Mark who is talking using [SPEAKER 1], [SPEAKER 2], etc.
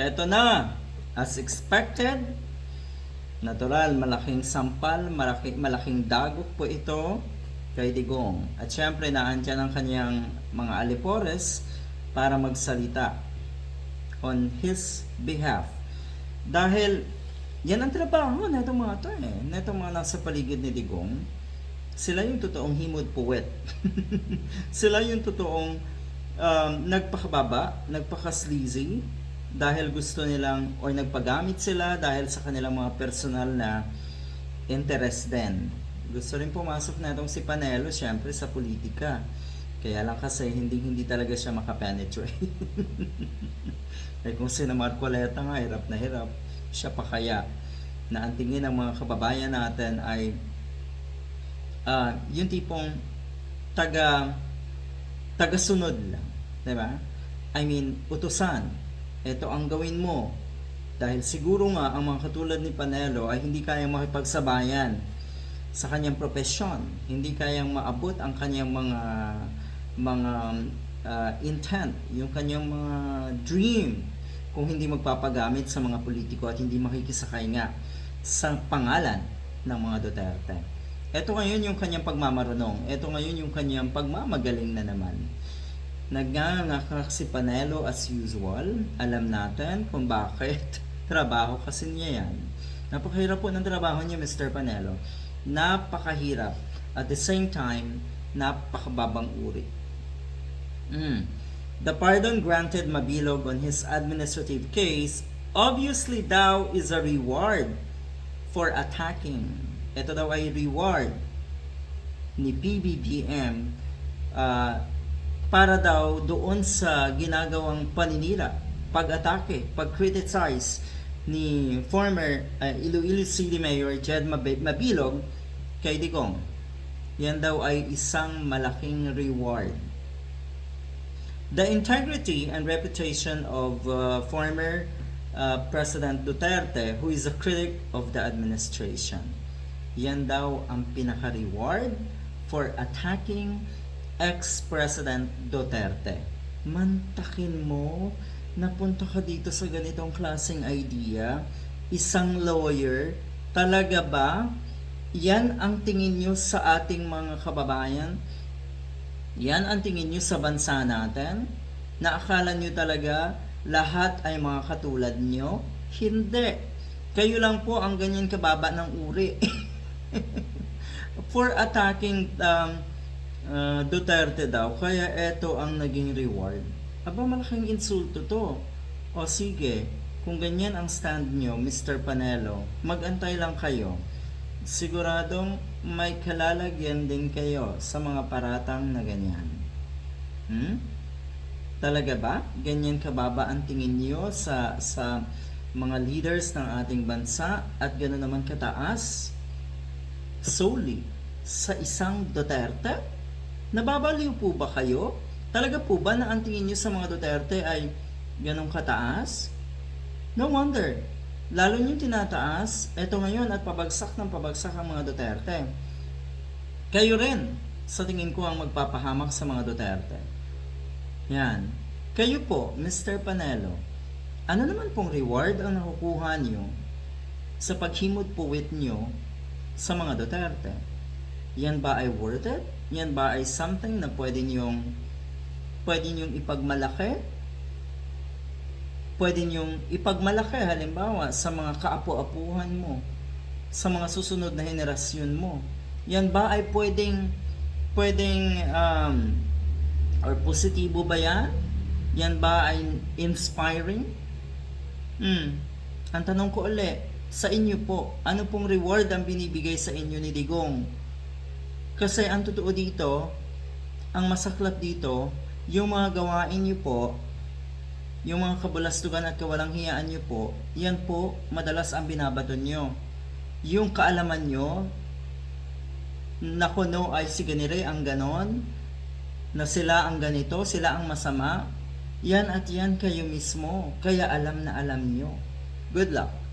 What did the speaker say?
[SPEAKER 1] Eto na, as expected, natural, malaking sampal, malaki, malaking dagok po ito kay Digong. At syempre, naandyan ang kanyang mga alipores para magsalita on his behalf. Dahil, yan ang trabaho na itong mga to eh. Na itong mga nasa paligid ni Digong. Sila yung totoong himod puwet. sila yung totoong um, nagpakababa, nagpaka-sleazy, dahil gusto nilang or nagpagamit sila dahil sa kanilang mga personal na interest din. Gusto rin pumasok na itong si Panelo syempre sa politika. Kaya lang kasi hindi hindi talaga siya makapenetrate. eh kung si Marcoleta nga hirap na hirap, siya pa kaya na ang tingin ng mga kababayan natin ay ah yung tipong taga taga-sunod lang, 'di ba? I mean, utusan. Ito ang gawin mo. Dahil siguro nga ang mga katulad ni Panelo ay hindi kayang makipagsabayan sa kanyang profesyon. Hindi kayang maabot ang kanyang mga mga ah, intent, yung kanyang mga dream kung hindi magpapagamit sa mga politiko at hindi makikisakay nga sa pangalan ng mga Duterte. Ito ngayon yung kanyang pagmamarunong. Ito ngayon yung kanyang pagmamagaling na naman. Nagngangaka si Panelo as usual. Alam natin kung bakit. Trabaho kasi niya yan. Napakahirap po ng trabaho niya, Mr. Panelo. Napakahirap. At the same time, napakababang uri. Mm. The pardon granted Mabilog on his administrative case obviously daw is a reward for attacking. Ito daw ay reward ni PBBM ah, para daw doon sa ginagawang paninira, pag-atake, pag-criticize ni former uh, Iloilo City Mayor Jed Mab- Mabilog kay Digong. Yan daw ay isang malaking reward. The integrity and reputation of uh, former uh, President Duterte, who is a critic of the administration. Yan daw ang pinaka-reward for attacking ex-President Duterte. Mantakin mo, napunta ka dito sa ganitong klaseng idea, isang lawyer, talaga ba? Yan ang tingin nyo sa ating mga kababayan? Yan ang tingin nyo sa bansa natin? Na akala nyo talaga lahat ay mga katulad nyo? Hindi. Kayo lang po ang ganyan kababa ng uri. For attacking um, uh, Duterte daw, kaya ito ang naging reward. Aba, malaking insulto to. O sige, kung ganyan ang stand nyo, Mr. Panelo, magantay lang kayo. Siguradong may kalalagyan din kayo sa mga paratang na ganyan. Hmm? Talaga ba? Ganyan kababa ang tingin niyo sa sa mga leaders ng ating bansa at gano'n naman kataas? Solely sa isang Duterte? Nababaliw po ba kayo? Talaga po ba na ang tingin niyo sa mga Duterte ay ganong kataas? No wonder. Lalo nyo tinataas, eto ngayon at pabagsak ng pabagsak ang mga Duterte. Kayo rin, sa tingin ko ang magpapahamak sa mga Duterte. Yan. Kayo po, Mr. Panelo, ano naman pong reward ang nakukuha nyo sa paghimod puwit nyo sa mga Duterte? Yan ba ay worth it? Yan ba ay something na pwede nyong pwede nyong ipagmalaki? Pwede nyong ipagmalaki halimbawa sa mga kaapu-apuhan mo, sa mga susunod na henerasyon mo. Yan ba ay pwedeng pwedeng um, or positibo ba yan? Yan ba ay inspiring? Hmm. Ang tanong ko uli, sa inyo po, ano pong reward ang binibigay sa inyo ni Digong? Kasi ang totoo dito, ang masaklap dito, yung mga gawain niyo po, yung mga kabulastugan at kawalang hiyaan nyo po, yan po madalas ang binabato nyo. Yung kaalaman nyo, na kuno ay si ganire ang ganon, na sila ang ganito, sila ang masama, yan at yan kayo mismo. Kaya alam na alam nyo. Good luck.